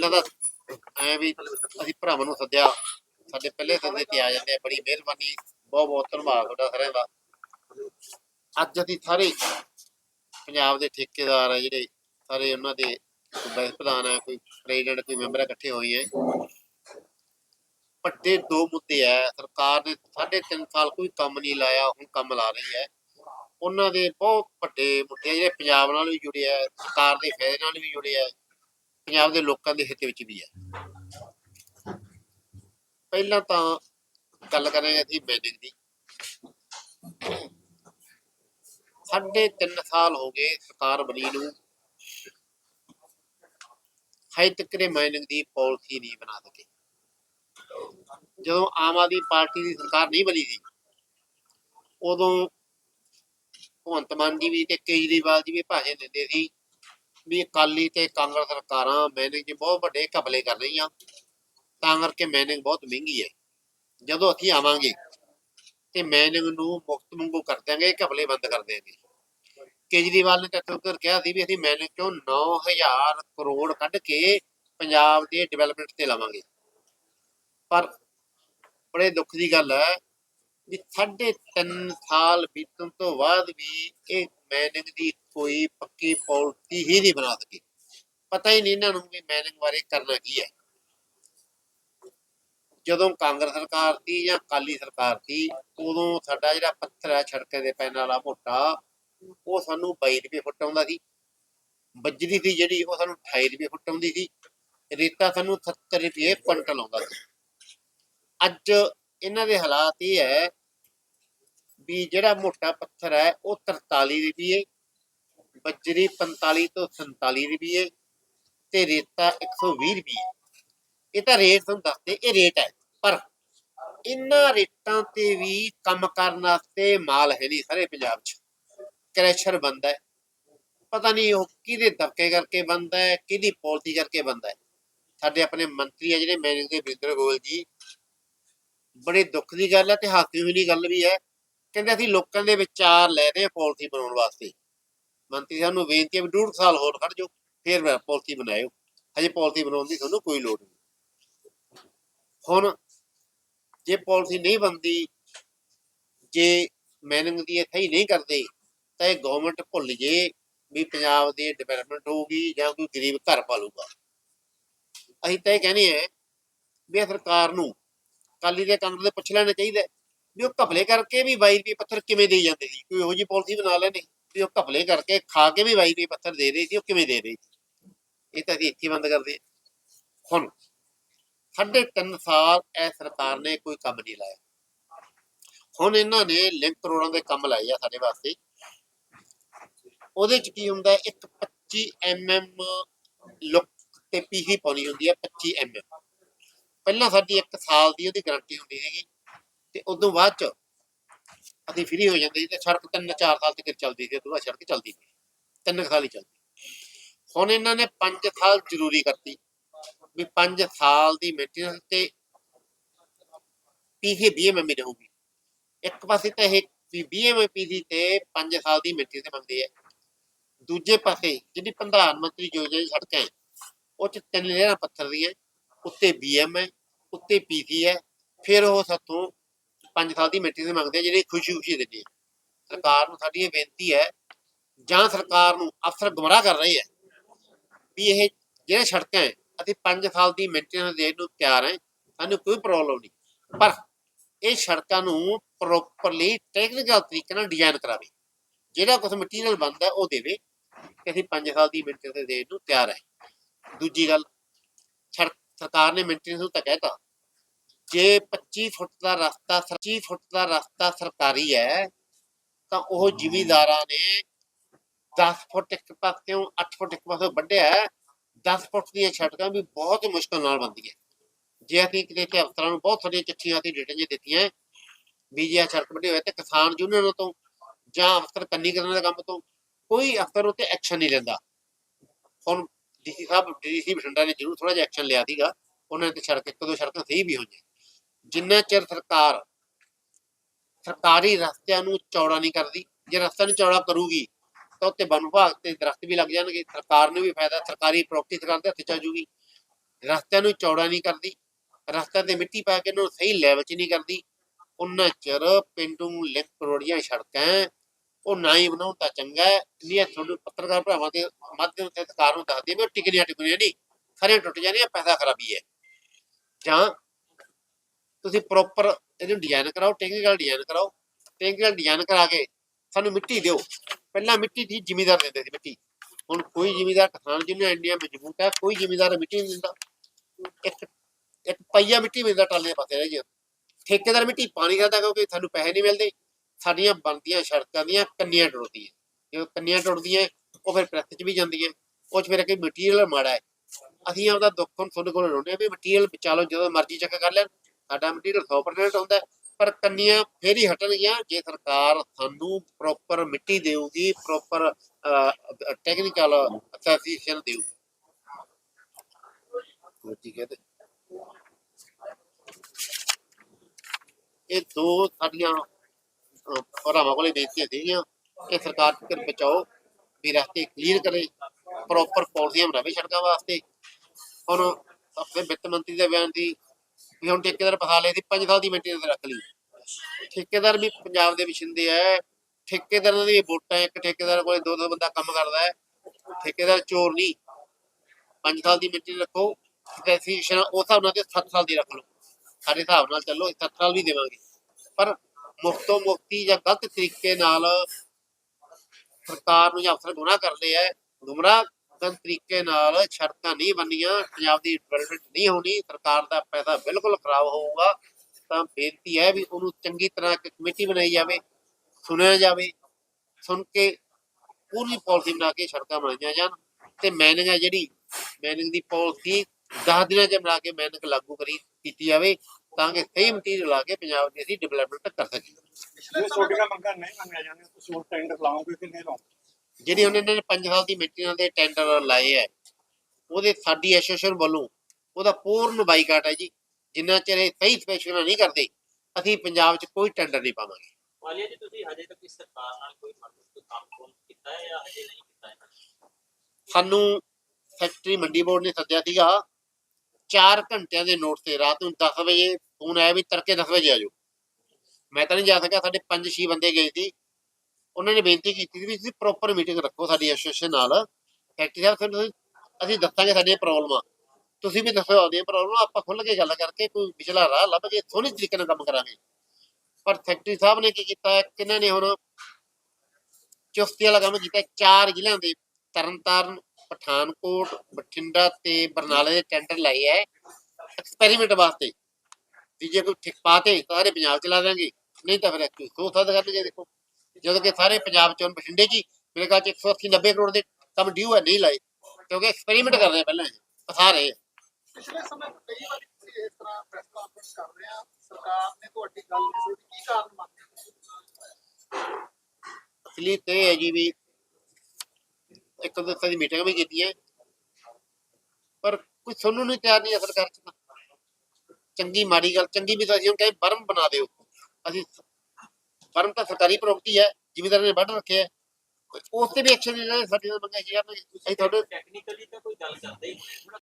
ਪਹਿਲਾਂ ਤਾਂ ਐ ਵੀ ਅਸੀਂ ਭਰਾਵਾਂ ਨੂੰ ਸੱਦਿਆ, ਸਾਡੇ ਪਹਿਲੇ ਸੱਦੇ ਤੇ ਆ ਜਾਂਦੇ ਆ, ਬੜੀ ਮਿਹਰਬਾਨੀ, ਬਹੁਤ ਬਹੁਤ ਧੰਨਵਾਦ ਤੁਹਾਡਾ ਸਾਰਿਆਂ ਦਾ। ਅੱਜ ਅਸੀਂ ਸਾਰੇ ਪੰਜਾਬ ਦੇ ਠੇਕੇਦਾਰ ਆ ਜਿਹੜੇ, ਸਾਰੇ ਉਹਨਾਂ ਦੇ ਵਾਈਸ ਪ੍ਰਧਾਨ ਹੈ ਕੋਈ ਪ੍ਰੈਜ਼ੀਡੈਂਟ ਕੋਈ ਮੈਂਬਰ ਇਕੱਠੇ ਹੋਏ ਹੈ ਵੱਡੇ ਦੋ ਮੁੱਦੇ ਆ, ਸਰਕਾਰ ਨੇ ਸਾਢੇ ਤਿੰਨ ਸਾਲ ਕੋਈ ਕੰਮ ਨਹੀਂ ਲਾਇਆ, ਹੁਣ ਕੰਮ ਲਾ ਰਹੀ ਹੈ। ਉਹਨਾਂ ਦੇ ਬਹੁਤ ਵੱਡੇ ਮੁੱਦੇ ਜਿਹੜੇ ਪੰਜਾਬ ਨਾਲ ਵੀ ਜੁੜੇ ਆ, ਸਰਕਾਰ ਦੇ ਫਾਇਦੇ ਨਾਲ ਵੀ ਜੁੜੇ ਆ। ਪੰਜਾਬ ਦੇ ਲੋਕਾਂ ਦੇ ਹਿੱਤ ਵਿੱਚ ਵੀ ਹੈ। ਪਹਿਲਾਂ ਤਾਂ ਗੱਲ ਕਰਾਂਗੇ ਅਸੀਂ ਮੈਨਿੰਗ ਦੀ। ਸਾਢੇ ਤਿੰਨ ਸਾਲ ਹੋ ਗਏ ਸਰਕਾਰ ਬਣੀ ਨੂੰ। ਹਾਈ ਤੱਕ ਦੇ ਮਾਈਨਿੰਗ ਦੀ ਪਾਲਿਸੀ ਨਹੀਂ ਬਣਾ ਸਕੇ। ਜਦੋਂ ਆਮ ਆਦਮੀ ਪਾਰਟੀ ਦੀ ਸਰਕਾਰ ਨਹੀਂ ਬਣੀ ਸੀ, ਉਦੋਂ ਭਗਵੰਤ ਮਾਨ ਜੀ ਵੀ ਤੇ ਕੇਜਰੀਵਾਲ ਜੀ ਵੀ ਭਾਸ਼ਣ ਦਿੰਦੇ ਸੀ ਵੀ ਅਕਾਲੀ ਤੇ ਕਾਂਗਰਸ ਸਰਕਾਰਾਂ ਮੈਨਿੰਗ 'ਚ ਬਹੁਤ ਵੱਡੇ ਘਪਲੇ ਕਰ ਰਹੀਆਂ। ਤਾਂ ਕਰਕੇ ਮੈਨਿੰਗ ਬਹੁਤ ਮਹਿੰਗੀ ਹੈ। ਜਦੋਂ ਅਸੀਂ ਆਵਾਂਗੇ ਤੇ ਮੈਨਿੰਗ ਨੂੰ ਮੁਕਤ ਮੰਗੂ ਕਰ ਦਿਆਂਗੇ, ਘਪਲੇ ਬੰਦ ਕਰ ਦਿਆਂਗੇ। ਕੇਜਰੀਵਾਲ ਨੇ ਤੱਕ ਕਿਹਾ ਸੀ ਵੀ ਅਸੀਂ ਮੈਨਿੰਗ ਚੋਂ 9000 ਕਰੋੜ ਕੱਢ ਕੇ ਪੰਜਾਬ ਦੇ ਡਿਵੈਲਪਮੈਂਟ ਤੇ ਲਾਵਾਂਗੇ। ਪਰ ਬੜੇ ਦੁੱਖ ਦੀ ਗੱਲ ਹੈ ਵੀ ਸਾਢੇ ਤਿੰਨ ਸਾਲ ਬੀਤਣ ਤੋਂ ਬਾਅਦ ਵੀ ਇਹ ਮੈਨਿੰਗ ਦੀ ਕੋਈ ਪੱਕੀ ਪਾਲਿਸੀ ਹੀ ਨਹੀਂ ਬਣਾ ਸਕੀ। ਪਤਾ ਹੀ ਨਹੀਂ ਇਹਨਾਂ ਨੂੰ ਵੀ ਮੈਨਿੰਗ ਬਾਰੇ ਕਰਨਾ ਕੀ ਹੈ। ਜਦੋਂ ਕਾਂਗਰਸ ਸਰਕਾਰ ਸੀ ਜਾਂ ਅਕਾਲੀ ਸਰਕਾਰ ਸੀ, ਉਦੋਂ ਸਾਡਾ ਜਿਹੜਾ ਪੱਥਰ ਹੈ ਛੜਕੇ ਦੇ ਪੈਣ ਵਾਲਾ ਮੋਟਾ, ਉਹ ਸਾਨੂੰ 22 ਰੁਪਏ ਫੁੱਟ ਆਉਂਦਾ ਸੀ। ਬੱਜਰੀ ਸੀ ਜਿਹੜੀ, ਉਹ ਸਾਨੂੰ 28 ਰੁਪਏ ਫੁੱਟ ਆਉਂਦੀ ਸੀ। ਰੇਤਾ ਸਾਨੂੰ 70 ਰੁਪਏ ਕੁਇੰਟਲ ਆਉਂਦਾ ਸੀ। ਅੱਜ ਇਹਨਾਂ ਦੇ ਹਾਲਾਤ ਇਹ ਹੈ ਵੀ ਜਿਹੜਾ ਮੋਟਾ ਪੱਥਰ ਹੈ, ਉਹ 43 ਰੁਪਏ ਬੱਜਰੀ 45 ਤੋਂ 47 ਰੁਪਏ ਤੇ ਰੇਤਾ 120 ਰੁਪਏ ਇਹ ਤਾਂ ਰੇਟ ਤੁਹਾਨੂੰ ਦੱਸਦੇ ਇਹ ਰੇਟ ਹੈ। ਪਰ ਇਹਨਾਂ ਰੇਟਾਂ ਤੇ ਵੀ ਕੰਮ ਕਰਨ ਵਾਸਤੇ ਮਾਲ ਹੈ ਨਹੀਂ ਸਾਰੇ ਪੰਜਾਬ 'ਚ। ਕ੍ਰੈਸ਼ਰ ਬੰਦਾ ਹੈ। ਪਤਾ ਨਹੀਂ ਉਹ ਕਿਹਦੇ ਦਬਕੇ ਕਰਕੇ ਬੰਦਾ ਹੈ, ਕਿਹਦੀ ਪਾਲਿਸੀ ਕਰਕੇ ਬੰਦਾ ਹੈ। ਸਾਡੇ ਆਪਣੇ ਮੰਤਰੀ ਆ ਜਿਹੜੇ ਮੈਨੇਜਰ ਦੇ ਵਿੰਦਰ ਗੋਇਲ ਜੀ। ਬੜੇ ਦੁੱਖ ਦੀ ਗੱਲ ਹੈ ਤੇ ਹਾਸੀ ਹੋਈ ਗੱਲ ਵੀ ਹੈ। ਕਹਿੰਦੇ ਅਸੀਂ ਲੋਕਾਂ ਦੇ ਵਿਚਾਰ ਲੈ ਰਹੇ ਪਾਲਿਸੀ ਬਣਾਉਣ ਵਾਸਤੇ। ਮੰਤਰੀ ਸਾਹਿਬ ਨੂੰ ਬੇਨਤੀ ਹੈ ਵੀ ਡੂਢ ਸਾਲ ਹੋਰ ਖੜ ਜਾਓ, ਫਿਰ ਪਾਲਿਸੀ ਬਣਾਇਓ। ਹਜੇ ਪਾਲਿਸੀ ਬਣਾਉਣ ਦੀ ਤੁਹਾਨੂੰ ਕੋਈ ਲੋੜ ਨਹੀਂ। ਹੁਣ ਜੇ ਪਾਲਿਸੀ ਨਹੀਂ ਬਣਦੀ, ਜੇ ਮੈਨਿੰਗ ਦੀ ਇਹ ਸਹੀ ਨਹੀਂ ਕਰਦੇ, ਤਾਂ ਇਹ ਗਵਰਨਮੈਂਟ ਭੁੱਲ ਜੇ ਵੀ ਪੰਜਾਬ ਦੀ ਡਿਵੈਲਪਮੈਂਟ ਹੋਊਗੀ ਜਾਂ ਕੋਈ ਗਰੀਬ ਘਰ ਪਾਲੂਗਾ। ਅਸੀਂ ਤਾਂ ਇਹ ਕਹਿੰਦੇ ਆ ਵੀ ਸਰਕਾਰ ਨੂੰ ਕਾਲੀ ਦੇ ਕਾਂਗਰਸ ਦੇ ਪੁੱਛ ਲੈਣਾ ਚਾਹੀਦਾ। ਵੀ ਉਹ ਘਪਲੇ ਕਰਕੇ ਵੀ 22 ਰੁਪਏ ਪੱਥਰ ਕਿਵੇਂ ਦੇਈ ਜਾਂਦੇ ਸੀ? ਕੋਈ ਇਹੋ ਜਿਹੀ ਪਾਲਿਸੀ ਬਣਾ ਲੈਣੀ ਵੀ ਉਹ ਘਪਲੇ ਕਰਕੇ ਖਾ ਕੇ ਵੀ 22 ਰੁਪਏ ਪੱਥਰ ਦੇ ਰਹੇ ਸੀ, ਉਹ ਕਿਵੇਂ ਦੇ ਰਹੇ ਸੀ? ਇਹ ਤਾਂ ਅਸੀਂ ਇੱਥੇ ਬੰਦ ਕਰਦੇ ਹੁਣ ਸਾਢੇ ਤਿੰਨ ਸਾਲ ਇਹ ਸਰਕਾਰ ਨੇ ਕੋਈ ਕੰਮ ਨਹੀਂ ਲਾਇਆ। ਹੁਣ ਇਹਨਾਂ ਨੇ ਲਿੰਕ ਕਰੋੜਾਂ ਦੇ ਕੰਮ ਲਾਏ ਆ ਸਾਡੇ ਵਾਸਤੇ। ਉਹਦੇ ਚ ਕੀ ਹੁੰਦਾ, ਇੱਕ 25 ਐਮਐਮ ਲੁੱਕ ਤੇ ਪੀਹੀ ਪਾਉਣੀ ਹੁੰਦੀ ਹੈ 25 ਐਮਐਮ ਪਹਿਲਾਂ ਸਾਡੀ 1 ਸਾਲ ਦੀ ਉਹਦੀ ਗਾਰੰਟੀ ਹੁੰਦੀ ਸੀਗੀ। ਤੇ ਉਦੋਂ ਬਾਅਦ ਚ ਅਸੀਂ ਫ੍ਰੀ ਹੋ ਜਾਂਦੇ ਸੀ ਤੇ ਸੜਕ ਤਿੰਨ ਚਾਰ ਸਾਲ ਤੱਕ ਚੱਲਦੀ ਸੀ ਉਦੋਂ ਬਾਅਦ ਸੜਕ ਚੱਲਦੀ ਨਹੀਂ। ਤਿੰਨ ਸਾਲ ਹੀ ਚੱਲਦੀ। ਹੁਣ ਇਹਨਾਂ ਨੇ 5 ਸਾਲ ਜ਼ਰੂਰੀ ਕਰਤੀ ਵੀ 5 ਸਾਲ ਦੀ ਮੇਨਟੇਨੈਂਸ ਤੇ ਪੀਹੀ ਬੀਐਮਐਮ ਰਹੂਗੀ। ਇੱਕ ਪਾਸੇ ਤਾਂ ਇਹ ਵੀ ਦੀ ਤੇ 5 ਸਾਲ ਦੀ ਮੇਨਟੇਨੈਂਸ ਮੰਗਦੇ ਆ। ਦੂਜੇ ਪਾਸੇ ਜਿਹੜੀ ਪ੍ਰਧਾਨ ਮੰਤਰੀ ਯੋਜਨਾ ਦੀ ਸੜਕਾਂ ਹੈ, ਉਹ ਚ ਤਿੰਨ ਲੇਅਰਾਂ ਪੱਥਰ ਦੀਆਂ, ਉੱਤੇ ਬੀਐਮ ਹੈ ਉੱਤੇ ਪੀਸੀ ਹੈ ਫਿਰ ਉਹ ਸਾਥੋਂ 5 ਸਾਲ ਦੀ ਮੇਨਟੇਨੈਂਸ ਮੰਗਦੇ ਆ, ਜਿਹੜੀ ਖੁਸ਼ੀ ਖੁਸ਼ੀ ਦਿੰਦੇ ਆ। ਸਰਕਾਰ ਨੂੰ ਸਾਡੀ ਇਹ ਬੇਨਤੀ ਹੈ, ਜਾਂ ਸਰਕਾਰ ਨੂੰ ਅਫਸਰ ਗੁੰਮਰਾਹ ਕਰ ਰਹੇ ਆ ਵੀ ਇਹ ਜਿਹੜੇ ਸੜਕਾਂ ਹੈ, ਅਸੀਂ 5 ਸਾਲ ਦੀ ਮੇਨਟੇਨੈਂਸ ਦੇਣ ਨੂੰ ਤਿਆਰ ਹੈ, ਸਾਨੂੰ ਕੋਈ ਪ੍ਰੋਬਲਮ ਨਹੀਂ। ਪਰ ਇਹ ਸੜਕਾਂ ਨੂੰ ਪ੍ਰੋਪਰਲੀ ਟੈਕਨੀਕਲ ਤਰੀਕੇ ਨਾਲ ਡਿਜ਼ਾਈਨ ਕਰਾਵੇ। ਜਿਹੜਾ ਕੁਝ ਮਟੀਰੀਅਲ ਬਣਦਾ ਉਹ ਦੇਵੇ ਕਿ ਅਸੀਂ 5 ਸਾਲ ਦੀ ਮੇਨਟੇਨੈਂਸ ਦੇਣ ਨੂੰ ਤਿਆਰ ਹੈ। ਦੂਜੀ ਗੱਲ ਸਰਕਾਰ ਨੇ ਮੇਨਟੇਨੈਂਸ ਨੂੰ ਤਾਂ ਕਹਿਤਾ ਜੇ 25 ਫੁੱਟ ਦਾ ਰਸਤਾ 25 ਫੁੱਟ ਦਾ ਰਸਤਾ ਸਰਕਾਰੀ ਹੈ ਤਾਂ ਉਹ ਜ਼ਿਮੀਂਦਾਰਾਂ ਨੇ 10 ਫੁੱਟ ਇੱਕ ਪਾਸਿਓਂ 8 ਫੁੱਟ ਇੱਕ ਪਾਸਿਓਂ ਵੱਢਿਆ ਹੈ। 10 ਫੁੱਟ ਦੀਆਂ ਸੜਕਾਂ ਵੀ ਬਹੁਤ ਮੁਸ਼ਕਲ ਨਾਲ ਬਣਦੀਆਂ। ਜੇ ਅਸੀਂ ਕਿਤੇ ਤੇ ਅਫਸਰਾਂ ਨੂੰ ਬਹੁਤ ਸਾਰੀਆਂ ਚਿੱਠੀਆਂ ਤੇ ਡੇਟਾਂ ਜੇ ਦਿੱਤੀਆਂ ਵੀ ਜੇ ਸੜਕ ਵੱਡੇ ਹੋਏ ਤੇ ਕਿਸਾਨ ਯੂਨੀਅਨਾਂ ਤੋਂ ਜਾਂ ਅਫਸਰ ਕੰਨੀ ਕਰਨ ਦੇ ਕੰਮ ਤੋਂ ਕੋਈ ਅਫਸਰ ਉੱਤੇ ਐਕਸ਼ਨ ਨਹੀਂ ਲੈਂਦਾ। ਹੁਣ ਡੀਸੀ ਸਾਹਿਬ ਡੀਸੀ ਬਠਿੰਡਾ ਨੇ ਜ਼ਰੂਰ ਥੋੜਾ ਜਿਹਾ ਐਕਸ਼ਨ ਲਿਆ ਸੀਗਾ ਉਹਨਾਂ ਨੇ ਤੇ ਸੜਕ ਇੱਕ ਦੋ ਸੜਕਾਂ ਸਹੀ ਵੀ ਹੋਈਆਂ। ਜਿੰਨਾ ਚਿਰ ਸਰਕਾਰ ਸਰਕਾਰੀ ਰਸਤਿਆਂ ਨੂੰ ਚੌੜਾ ਨਹੀਂ ਕਰਦੀ, ਜੇ ਰਸਤਾ ਨੂੰ ਚੌੜਾ ਕਰੂਗੀ, ਤਾਂ ਉੱਤੇ ਵਨ ਵਿਭਾਗ ਤੇ ਦਰਖਤ ਵੀ ਲੱਗ ਜਾਣਗੇ, ਸਰਕਾਰ ਨੂੰ ਵੀ ਫਾਇਦਾ, ਸਰਕਾਰੀ ਪ੍ਰਾਪਰਟੀ ਸਰਕਾਰ ਦੇ ਹੱਥ ਚ ਆ ਜੂਗੀ ਰਸਤਿਆਂ ਨੂੰ ਚੌੜਾ ਨਹੀਂ ਕਰਦੀ, ਰਸਤਿਆਂ ਤੇ ਮਿੱਟੀ ਪਾ ਕੇ ਇਹਨੂੰ ਸਹੀ ਲੈਵਲ 'ਚ ਨਹੀਂ ਕਰਦੀ, ਉਹਨਾਂ ਚਿਰ ਪਿੰਡੂ ਲਿੰਕ ਰੋੜੀਆਂ ਸੜਕਾਂ ਉਹ ਨਾ ਹੀ ਬਣਾਉਣ ਤਾਂ ਚੰਗਾ ਨਹੀਂ ਤੁਹਾਨੂੰ ਪੱਤਰਕਾਰ ਭਰਾਵਾਂ ਦੇ ਮਾਧਿਅਮ ਤੇ ਸਰਕਾਰ ਨੂੰ ਦੱਸਦੀ ਵੀ ਉਹ ਟਿਕਣੀਆਂ ਟਿਕਣੀਆਂ ਨਹੀਂ ਸਾਰੀਆਂ ਟੁੱਟ ਜਾਣੀਆਂ, ਪੈਸਾ ਖਰਾਬੀ ਹੈ ਜਾਂ ਤੁਸੀਂ ਪ੍ਰੋਪਰ ਇਹਨੂੰ ਡਿਜ਼ਾਈਨ ਕਰਾਓ ਟੈਕਨੀਕਲ ਡਿਜ਼ਾਈਨ ਕਰਾਓ ਟੈਕਨੀਕਲ ਡਿਜ਼ਾਈਨ ਕਰਾ ਕੇ ਸਾਨੂੰ ਮਿੱਟੀ ਦਿਓ। ਪਹਿਲਾਂ ਮਿੱਟੀ ਦੀ ਜ਼ਿਮੀਦਾਰ ਦਿੰਦੇ ਸੀ ਮਿੱਟੀ। ਹੁਣ ਕੋਈ ਜ਼ਿਮੀਦਾਰ ਕਿਸਾਨ ਜਿਹਨੇ ਇੰਡੀਆ ਮਜ਼ਬੂਤ ਹੈ, ਕੋਈ ਜ਼ਿਮੀਦਾਰ ਮਿੱਟੀ ਨਹੀਂ ਦਿੰਦਾ। ਇੱਕ ਇੱਕ ਪਈਆ ਮਿੱਟੀ ਮਿਲਦਾ ਟਾਲੇ ਦੇ ਪਾਸੇ ਰਹਿ ਗਿਆ। ਠੇਕੇਦਾਰ ਮਿੱਟੀ ਪਾਣੀ ਕਰਦਾ ਕਿਉਂਕਿ ਸਾਨੂੰ ਪੈਸੇ ਨਹੀਂ ਮਿਲਦੇ। ਸਾਡੀਆਂ ਬਣਦੀਆਂ ਸੜਕਾਂ ਦੀਆਂ ਕੰਨੀਆਂ ਟੁੱਟਦੀਆਂ। ਜਦੋਂ ਕੰਨੀਆਂ ਟੁੱਟਦੀਆਂ, ਉਹ ਫਿਰ ਪ੍ਰੈਸ 'ਚ ਵੀ ਜਾਂਦੀਆਂ। ਉਹ 'ਚ ਫਿਰ ਕਿ ਮਟੀਰੀਅਲ ਮਾੜਾ ਹੈ। ਅਸੀਂ ਆਪਦਾ ਦੁੱਖ ਹੁਣ ਤੁਹਾਡੇ ਕੋਲ ਰੋਣੇ ਵੀ ਮਟੀਰੀਅਲ ਬਚਾ ਲਓ ਜਦੋਂ ਮਰਜ਼ੀ ਚੱਕ ਕਰ ਲੈਣ। ਸਾਡਾ ਮਟੀਰੀਅਲ 100% ਹੁੰਦਾ ਪਰ ਕੰਨੀਆਂ ਫੇਰ ਹੀ ਹਟਣਗੀਆਂ, ਜੇ ਸਰਕਾਰ ਸਾਨੂੰ ਪ੍ਰੋਪਰ ਮਿੱਟੀ ਦੇਊਗੀ ਪ੍ਰੋਪਰ ਟੈਕਨੀਕਲ ਅਸੈਸੀਏਸ਼ਨ ਦੇਊਗੀ। ਹੋਰ ਕੀ ਕਹਿੰਦੇ। ਇਹ ਦੋ ਸਾਡੀਆਂ ਭਰਾਵਾਂ ਕੋਲੇ ਬੇਨਤੀਆਂ ਸੀਗੀਆਂ ਇਹ ਸਰਕਾਰ ਤੱਕ ਬਚਾਓ, ਵੀ ਰਸਤੇ ਕਲੀਅਰ ਕਰੇ ਪ੍ਰੋਪਰ ਪਾਲਿਸੀਆਂ ਬਣਾਵੇ ਸੜਕਾਂ ਵਾਸਤੇ। ਹੁਣ ਆਪਣੇ ਵਿੱਤ ਮੰਤਰੀ ਦੇ ਬਿਆਨ ਦੀ ਵੀ ਹੁਣ ਠੇਕੇਦਾਰ ਫਸਾ ਲਏ ਸੀ 5 ਸਾਲ ਦੀ ਮੇਨਟੇਨੈਂਸ ਰੱਖ ਲਈ। ਠੇਕੇਦਾਰ ਵੀ ਪੰਜਾਬ ਦੇ ਵਿਸ਼ਿੰਦੇ ਹੈ ਠੇਕੇਦਾਰਾਂ ਦੀ ਵੋਟਾਂ, ਇੱਕ ਠੇਕੇਦਾਰ ਕੋਲੇ ਦੋ ਦੋ ਬੰਦਾ ਕੰਮ ਕਰਦਾ ਹੈ। ਠੇਕੇਦਾਰ ਚੋਰ ਨਹੀਂ। 5 ਸਾਲ ਦੀ ਮੇਨਟੇਨੈਂਸ ਰੱਖੋ। ਸਪੈਸੀਫਿਕੇਸ਼ਨ ਉਸ ਹਿਸਾਬ ਨਾਲ ਤੇ 7 ਸਾਲ ਦੀ ਰੱਖ ਲਓ। ਸਾਡੇ ਹਿਸਾਬ ਨਾਲ ਚੱਲੋ 7 ਸਾਲ ਵੀ ਦੇਵਾਂਗੇ। ਪਰ ਮੁਫਤੋਂ ਮੁਫਤੀ ਜਾਂ ਗਲਤ ਤਰੀਕੇ ਨਾਲ ਸਰਕਾਰ ਨੂੰ ਜਾਂ ਅਫਸਰ ਗੁਨਾਹ ਕਰਦੇ ਆ ਗੁੰਮਰਾਹ ਕਰਨ ਤਰੀਕੇ ਨਾਲ ਸ਼ਰਤਾਂ ਨਹੀਂ ਬਣੀਆਂ ਪੰਜਾਬ ਦੀ ਡਿਵੈਲਪਮੈਂਟ ਨਹੀਂ ਹੋਣੀ ਸਰਕਾਰ ਦਾ ਪੈਸਾ ਬਿਲਕੁਲ ਖਰਾਬ ਹੋਊਗਾ ਤਾਂ ਬੇਨਤੀ ਹੈ ਵੀ ਉਹਨੂੰ ਚੰਗੀ ਤਰ੍ਹਾਂ ਇੱਕ ਕਮੇਟੀ ਬਣਾਈ ਜਾਵੇ ਸੁਣਿਆ ਜਾਵੇ ਸੁਣ ਕੇ ਪੂਰੀ ਪਾਲਿਸੀ ਬਣਾ ਕੇ ਸੜਕਾਂ ਬਣਾਈਆਂ ਜਾਣ ਤੇ ਮੈਨਿੰਗ ਹੈ ਜਿਹੜੀ ਮੈਨਿੰਗ ਦੀ ਪਾਲਿਸੀ 10 ਦਿਨਾਂ ਚ ਬਣਾ ਕੇ ਮੈਨਿੰਗ ਲਾਗੂ ਕਰੀ ਕੀਤੀ ਜਾਵੇ ਤਾਂ ਕਿ ਸਹੀ ਮਟੀਰੀਅਲ ਲਾ ਕੇ ਪੰਜਾਬ ਦੀ ਅਸੀਂ ਡਿਵੈਲਪਮੈਂਟ ਕਰ ਸਕੀਏ। ਜੇ ਤੁਹਾਡੀਆਂ ਮੰਗਾਂ ਨਹੀਂ ਮੰਗੀਆਂ ਜਾਂਦੀਆਂ ਤੁਸੀਂ ਉਹ ਟੈਂਡਰ ਲਾਓਗੇ ਕਿ ਨਹੀਂ ਲਾਓਗੇ? ਜਿਹੜੀ ਹੁਣ ਇਹਨਾਂ ਨੇ 5 ਸਾਲ ਦੀ ਮੇਨਟੇਨੈਂਸ ਦੇ ਟੈਂਡਰ ਲਾਏ ਹੈ ਉਹਦੇ ਸਾਡੀ ਐਸੋਸੀਏਸ਼ਨ ਵੱਲੋਂ ਉਹਦਾ ਪੂਰਨ ਬਾਈਕਾਟ ਹੈ ਜੀ। ਜਿੰਨਾ ਚਿਰ ਇਹ ਸਹੀ ਸਪੈਸ਼ਲ ਨਹੀਂ ਕਰਦੇ ਅਸੀਂ ਪੰਜਾਬ 'ਚ ਕੋਈ ਟੈਂਡਰ ਨਹੀਂ ਪਾਵਾਂਗੇ। ਵਾਲੀਆ ਜੀ ਤੁਸੀਂ ਹਜੇ ਤੱਕ ਇਸ ਸਰਕਾਰ ਨਾਲ ਕੋਈ ਮਤਲਬ ਕੰਮ ਕੋਲ ਕੀਤਾ ਹੈ ਜਾਂ ਹਜੇ ਨਹੀਂ ਕੀਤਾ ਹੈ ਸਾਨੂੰ ਫੈਕਟਰੀ ਮੰਡੀ ਬੋਰਡ ਨੇ ਸੱਦਿਆ ਸੀਗਾ 4 ਘੰਟਿਆਂ ਦੇ ਨੋਟ ਤੇ ਰਾਤ ਨੂੰ 10 ਵਜੇ ਫੋਨ ਆਇਆ ਵੀ ਤੜਕੇ 10 ਵਜੇ ਆ ਜਾਓ। ਮੈਂ ਤਾਂ ਨਹੀਂ ਜਾ ਸਕਿਆ ਸਾਡੇ 5-6 ਬੰਦੇ ਗਏ ਸੀ। ਉਹਨਾਂ ਨੇ ਬੇਨਤੀ ਕੀਤੀ ਵੀ ਤੁਸੀਂ ਪ੍ਰੋਪਰ ਮੀਟਿੰਗ ਰੱਖੋ ਸਾਡੀ ਐਸੋਸੀਏਸ਼ਨ ਨਾਲ। ਫੈਕਟਰੀ ਸਾਹਿਬ ਤੁਹਾਨੂੰ ਅਸੀਂ ਦੱਸਾਂਗੇ ਸਾਡੀਆਂ ਪ੍ਰੋਬਲਮਾਂ ਤੁਸੀਂ ਵੀ ਦੱਸੋ ਆਪਦੀਆਂ ਪ੍ਰੋਬਲਮ ਆਪਾਂ ਖੁੱਲ ਕੇ ਗੱਲ ਕਰਕੇ ਕੋਈ ਪਿਛਲਾ ਰਾਹ ਲੱਭ ਕੇ ਸੋਹਣੇ ਤਰੀਕੇ ਨਾਲ ਕੰਮ ਕਰਾਂਗੇ। ਪਰ ਫੈਕਟਰੀ ਸਾਹਿਬ ਨੇ ਕੀ ਕੀਤਾ, ਕਿਹਨਾਂ ਨੇ ਹੁਣ ਚੁਸਤੀ ਵਾਲਾ ਕੰਮ ਕੀਤਾ? ਚਾਰ ਜ਼ਿਲ੍ਹਿਆਂ ਦੇ, ਤਰਨਤਾਰਨ, ਪਠਾਨਕੋਟ, ਬਠਿੰਡਾ ਤੇ ਬਰਨਾਲੇ ਦੇ ਟੈਂਡਰ ਲਾਏ ਐ ਐਕਸਪੈਰੀਮੈਂਟ ਵਾਸਤੇ। ਵੀ ਜੇ ਕੋਈ ਠਿਕ ਪਾਤੇ ਸਾਰੇ ਪੰਜਾਬ ਚ ਲਾ ਦਾਂਗੇ ਨਹੀਂ ਤਾਂ ਫਿਰ ਕੋਈ ਸੌ ਸਾਦ ਕਰਨਗੇ, ਦੇਖੋ। ਜਦੋਂ ਕਿ ਸਾਰੇ ਪੰਜਾਬ ਚ ਹੁਣ ਬਠਿੰਡੇ ਜੀ ਮੇਰੇ ਖਿਆਲ ਚ 180 90 ਕਰੋੜ ਦੇ ਕੰਮ ਡਿਊ ਹੈ ਨਹੀਂ ਲਾਏ ਕਿਉਂਕਿ ਐਕਸਪੈਰੀਮੈਂਟ ਕਰ ਰਹੇ ਆ ਪਹਿਲਾਂ ਇਹ, ਫਸਾ ਰਹੇ ਆ। ਪਿਛਲੇ ਸਮੇਂ ਤੋਂ ਕਈ ਵਾਰੀ ਤੁਸੀਂ ਇਸ ਤਰ੍ਹਾਂ ਪ੍ਰੈਸ ਕਾਨਫਰੰਸ ਕਰ ਰਹੇ ਆ ਸਰਕਾਰ ਨੇ ਤੁਹਾਡੀ ਗੱਲ ਨਹੀਂ ਸੁਣੀ ਕੀ ਕਾਰਨ ਮੰਨਦੇ ਹੋ ਅਸਲੀ ਤੇ ਇਹ ਹੈ ਜੀ ਵੀ ਇੱਕ ਦੋ ਦੀ ਮੀਟਿੰਗ ਵੀ ਕੀਤੀ ਹੈ ਪਰ ਕੋਈ ਸੁਣਨ ਨੂੰ ਤਿਆਰ ਨਹੀਂ ਹੈ ਸਰਕਾਰ ਚ ਤਾਂ। ਚੰਗੀ ਮਾੜੀ ਗੱਲ ਚੰਗੀ ਵੀ ਤਾਂ ਅਸੀਂ ਹੁਣ ਕਹੇ ਬਰਮ ਬਣਾ ਦਿਓ। ਅਸੀਂ ਬਰਮ ਤਾਂ ਸਰਕਾਰੀ ਪ੍ਰਾਪਰਟੀ ਹੈ, ਜ਼ਿਮੀਦਾਰ ਨੇ ਵੱਢ ਰੱਖਿਆ ਹੈ। ਉਸ ਤੇ ਵੀ ਐਕਸ਼ਨ ਨਹੀਂ ਲੈ ਨਾਲ ਮੰਗਿਆ ਕੀ ਅਸੀਂ ਤੁਹਾਡੇ ਟੈਕਨੀਕਲੀ ਤਾਂ ਕੋਈ ਗੱਲ ਕਰਦੇ ਹੀ